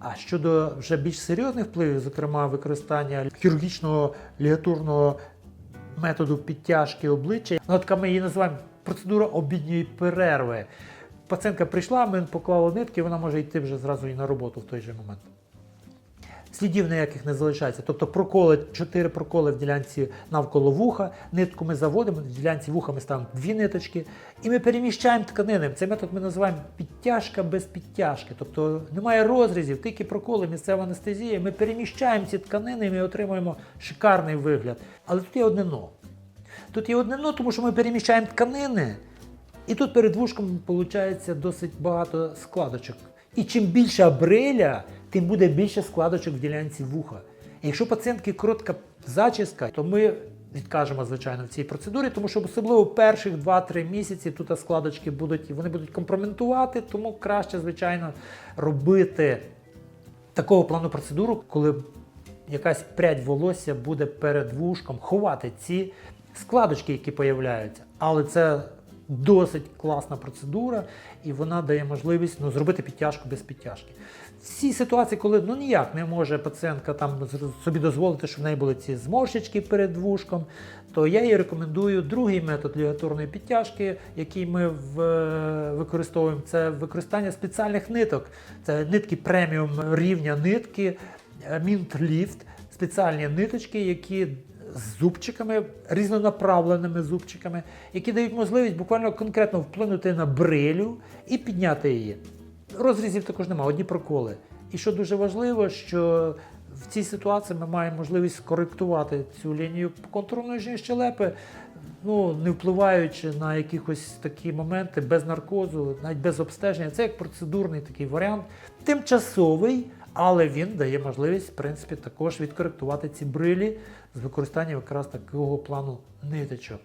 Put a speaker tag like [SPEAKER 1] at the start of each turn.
[SPEAKER 1] А щодо вже більш серйозних впливів, зокрема використання хірургічного лігатурного методу підтяжки обличчя, ну, така ми її називаємо процедура обідньої перерви. Пацієнтка прийшла, ми поклали нитки, вона може йти вже зразу і на роботу в той же момент. Слідів ніяких не залишається. Тобто проколи, чотири проколи в ділянці навколо вуха, нитку ми заводимо, в ділянці вуха ми ставимо дві ниточки, і ми переміщаємо тканини. Цей метод ми називаємо підтяжка без підтяжки. Тобто немає розрізів, тільки проколи, місцева анестезія. Ми переміщаємо ці тканини і ми отримуємо шикарний вигляд. Але тут є одне но. Тут є одне но, тому що ми переміщаємо тканини, і тут перед вушком виходить досить багато складочок. І чим більша бриля, тим буде більше складочок в ділянці вуха. Якщо пацієнтки коротка зачіска, то ми відкажемо, звичайно, в цій процедурі, тому що особливо перших 2-3 місяці тут складочки будуть, вони будуть компроментувати, тому краще, звичайно, робити такого плану процедуру, коли якась прядь волосся буде перед вушком ховати ці складочки, які появляються. Але це досить класна процедура, і вона дає можливість ну, зробити підтяжку без підтяжки. Всі ситуації, коли ну ніяк не може пацієнтка там собі дозволити, щоб в неї були ці зморщички перед вушком, то я їй рекомендую другий метод лігатурної підтяжки, який ми в, використовуємо. Це використання спеціальних ниток. Це нитки преміум рівня нитки, Mint Lift, спеціальні ниточки, які з зубчиками, різнонаправленими зубчиками, які дають можливість буквально конкретно вплинути на брилю і підняти її. Розрізів також немає, одні проколи. І що дуже важливо, що в цій ситуації ми маємо можливість скоректувати цю лінію контурної щелепи, ну, не впливаючи на якихось такі моменти без наркозу, навіть без обстеження. Це як процедурний такий варіант, тимчасовий, але він дає можливість, в принципі, також відкоректувати ці брилі з використанням якраз такого плану ниточок.